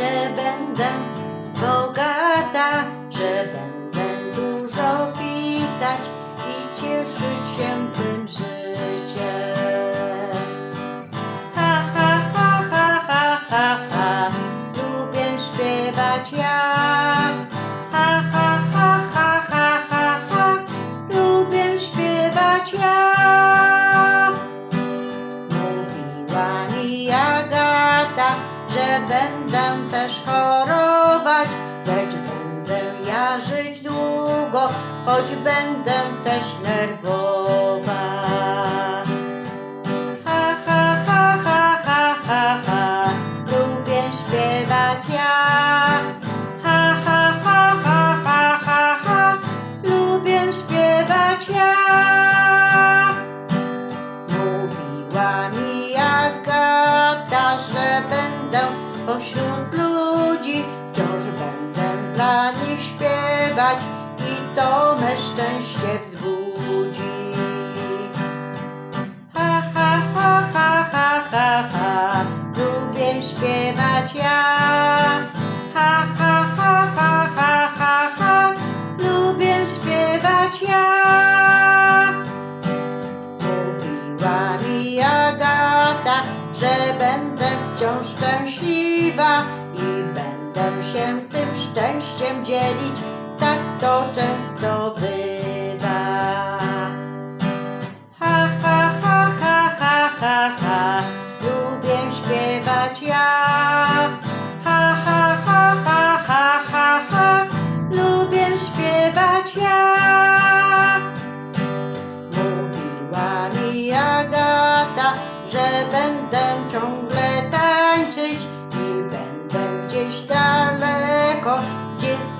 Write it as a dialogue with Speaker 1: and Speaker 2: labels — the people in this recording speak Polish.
Speaker 1: że będę bogata, że będę dużo pisać i cieszyć się tym życiem. Ha, ha, ha, ha, ha, ha, ha, lubię śpiewać ja. Ha, ha, ha, ha, ha, ha, ha, lubię śpiewać ja. Że będę też chorować, lecz będę ja żyć długo, choć będę też nerwowa. Ha, ha, ha, ha, ha, ha, ha, lubię śpiewać ja. Ha, ha, ha, ha, ha, ha, ha, lubię śpiewać ja. Mówiła mi pośród ludzi, wciąż będę dla nich śpiewać i to me szczęście wzbudzi. Ha, ha, ha, ha, ha, ha, ha, lubię śpiewać ja. Ha, ha, ha, ha, ha, ha, ha, lubię śpiewać ja. Mówiła mi Agata, że będę wciąż będę się tym szczęściem dzielić, tak to często bywa. Ha, ha, ha, ha, ha, ha, ha, lubię śpiewać ja. Ha, ha, ha, ha, ha, ha, ha, lubię śpiewać ja. Mówiła mi Agata, że będę ciągle record. Just